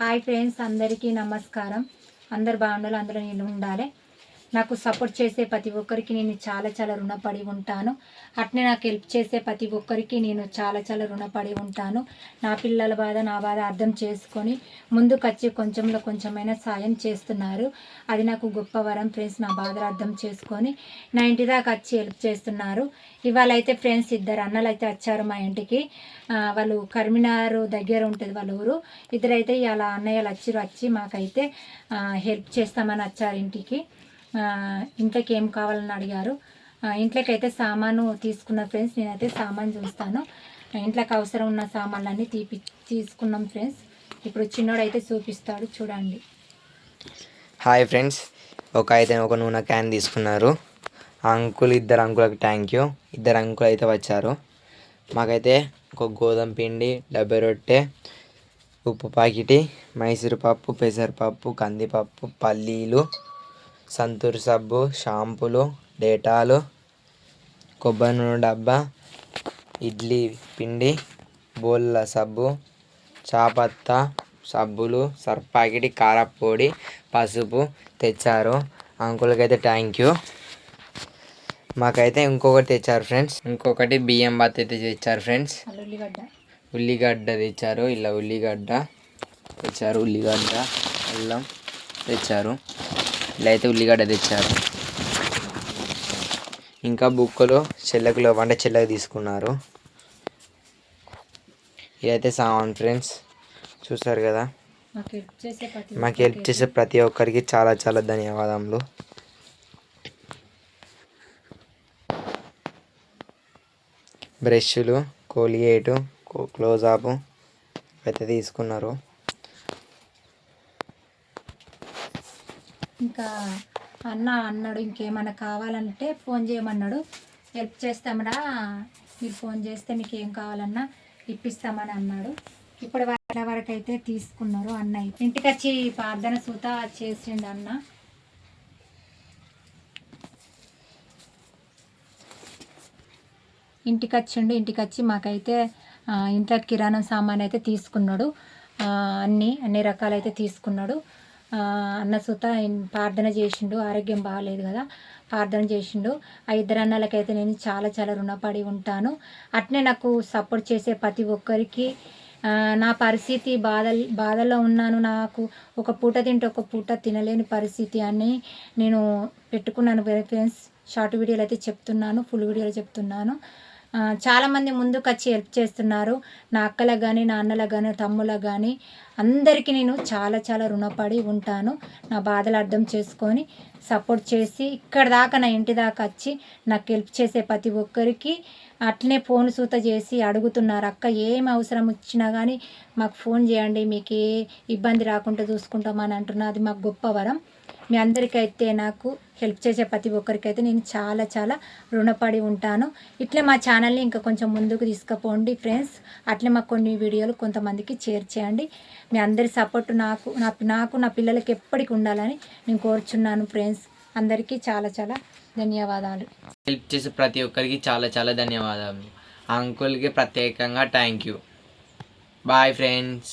Hi friends అందరికీ నమస్కారం. అందరు బాగుండాలి అందరూ నేను ఉండాలి. నాకు సపోర్ట్ చేసే ప్రతి ఒక్కరికి నేను చాలా చాలా రుణపడి ఉంటాను. అట్నే నాకు హెల్ప్ చేసే ప్రతి ఒక్కరికి నేను చాలా చాలా రుణపడి ఉంటాను. నా పిల్లల బాధ నా బాధ అర్థం చేసుకొని ముందుకు వచ్చి కొంచెంలో కొంచెమైనా సాయం చేస్తున్నారు. అది నాకు గొప్ప వరం ఫ్రెండ్స్ నా బాధలు అర్థం చేసుకొని నా ఇంటి దాకా వచ్చి హెల్ప్ చేస్తున్నారు. ఇవాళ అయితే ఫ్రెండ్స్ ఇద్దరు అన్నలు అయితే వచ్చారు మా ఇంటికి. వాళ్ళు కరిమినారు దగ్గర ఉంటుంది వాళ్ళ ఊరు. ఇద్దరైతే ఇలా అన్నయ్యలు వచ్చి వచ్చి మాకైతే హెల్ప్ చేస్తామని వచ్చారు ఇంటికి. ఇంట్లోకి ఏం కావాలని అడిగారు. ఇంట్లోకి అయితే సామాను తీసుకున్న ఫ్రెండ్స్ నేనైతే సామాన్ చూస్తాను. ఇంట్లోకి అవసరం ఉన్న సామాన్లన్నీ తీపి తీసుకున్నాం ఫ్రెండ్స్. ఇప్పుడు చిన్నోడు అయితే చూపిస్తాడు చూడండి. హాయ్ ఫ్రెండ్స్ ఒక అయితే ఒక నూనె క్యాన్ తీసుకున్నారు. అంకుల్ ఇద్దరు అంకులకు థ్యాంక్ యూ ఇద్దరు అంకుల్ అయితే వచ్చారు. మాకైతే ఒక గోధుమ పిండి డబ్బై రొట్టె ఉప్పు ప్యాకెట్ మైసూరు పప్పు పెసరపప్పు కందిపప్పు పల్లీలు సంతూర్ సబ్బు షాంపులు డేటాలు కొబ్బరి నూనె డబ్బా ఇడ్లీ పిండి బోల్ల సబ్బు చాపత్త సబ్బులు సర్ఫ్ ప్యాకెట్ కారపొడి పసుపు తెచ్చారు. అంకుల్కి అయితే థ్యాంక్ యూ మాకైతే ఇంకొకటి తెచ్చారు ఫ్రెండ్స్ ఇంకొకటి బియ్యం బాత్ అయితే తెచ్చారు ఫ్రెండ్స్ ఉల్లిగడ్డ తెచ్చారు. ఇలా ఉల్లిగడ్డ తెచ్చారు. ఉల్లిగడ్డ అల్లం తెచ్చారు. ఇలా అయితే ఉల్లిగడ్డ తెచ్చారు ఇంకా బుక్కలు చెల్లకులో వంట చెల్లకి తీసుకున్నారు. ఇదైతే సామాన్ ఫ్రెండ్స్ చూసారు కదా? మాకు హెల్ప్ చేసే ప్రతి ఒక్కరికి చాలా చాలా ధన్యవాదములు. బ్రష్లు కోలిగేటు క్లోజాప్ అయితే తీసుకున్నారు. ఇంకా అన్న అన్నాడు ఇంకేమైనా కావాలంటే ఫోన్ చేయమన్నాడు. హెల్ప్ చేస్తామరా. మీరు ఫోన్ చేస్తే మీకు ఏం కావాలన్నా ఇప్పిస్తామని అన్నాడు. ఇప్పుడు వాళ్ళ వరకు అయితే తీసుకున్నారు అన్న ఇంటికి వచ్చి ప్రార్థన సూత చేసిండు అన్న. ఇంటికి వచ్చిండు ఇంటికి వచ్చి మాకైతే ఇంట్లో కిరాణం సామాన్ అయితే తీసుకున్నాడు. అన్నీ అన్ని అన్ని రకాలైతే తీసుకున్నాడు. అన్న సుత ప్రార్థన చేసిండు ఆరోగ్యం బాగాలేదు కదా ప్రార్థన చేసిండు. ఆ ఇద్దరు అన్నలకైతే నేను చాలా చాలా రుణపడి ఉంటాను. అట్నే నాకు సపోర్ట్ చేసే ప్రతి ఒక్కరికి నా పరిస్థితి బాధ బాధలో ఉన్నాను. నాకు ఒక పూట తింటే ఒక పూట తినలేని పరిస్థితి అని నేను పెట్టుకున్నాను. ఫ్రెండ్స్ షార్ట్ వీడియోలు అయితే చెప్తున్నాను ఫుల్ వీడియోలు చెప్తున్నాను. చాలామంది ముందుకు వచ్చి హెల్ప్ చేస్తున్నారు. నా అక్కలకు కానీ నా అన్నలకు కానీ తమ్ములకు కానీ అందరికీ నేను చాలా చాలా రుణపడి ఉంటాను. నా బాధలు అర్థం చేసుకొని సపోర్ట్ చేసి ఇక్కడ దాకా నా ఇంటి దాకా వచ్చి నాకు హెల్ప్ చేసే ప్రతి ఒక్కరికి అట్లనే ఫోన్ సూత చేసి అడుగుతున్నారు. అక్క ఏం అవసరం వచ్చినా కానీ మాకు ఫోన్ చేయండి. మీకు ఏ ఇబ్బంది రాకుండా చూసుకుంటామని అంటున్నా అది మాకు గొప్ప వరం. మీ అందరికైతే నాకు హెల్ప్ చేసే ప్రతి ఒక్కరికైతే నేను చాలా చాలా రుణపడి ఉంటాను. ఇట్లే మా ఛానల్ని ఇంకా కొంచెం ముందుకు తీసుకుపోండి ఫ్రెండ్స్. అట్లే మాకు కొన్ని వీడియోలు కొంతమందికి షేర్ చేయండి. మీ అందరి సపోర్ట్ నాకు నా నాకు నా పిల్లలకి ఎప్పటికి ఉండాలని నేను కోరుచున్నాను ఫ్రెండ్స్. అందరికీ చాలా చాలా ధన్యవాదాలు. హెల్ప్ చేసే ప్రతి ఒక్కరికి చాలా చాలా ధన్యవాదాలు. అంకుల్కి ప్రత్యేకంగా థ్యాంక్ యూ బాయ్ ఫ్రెండ్స్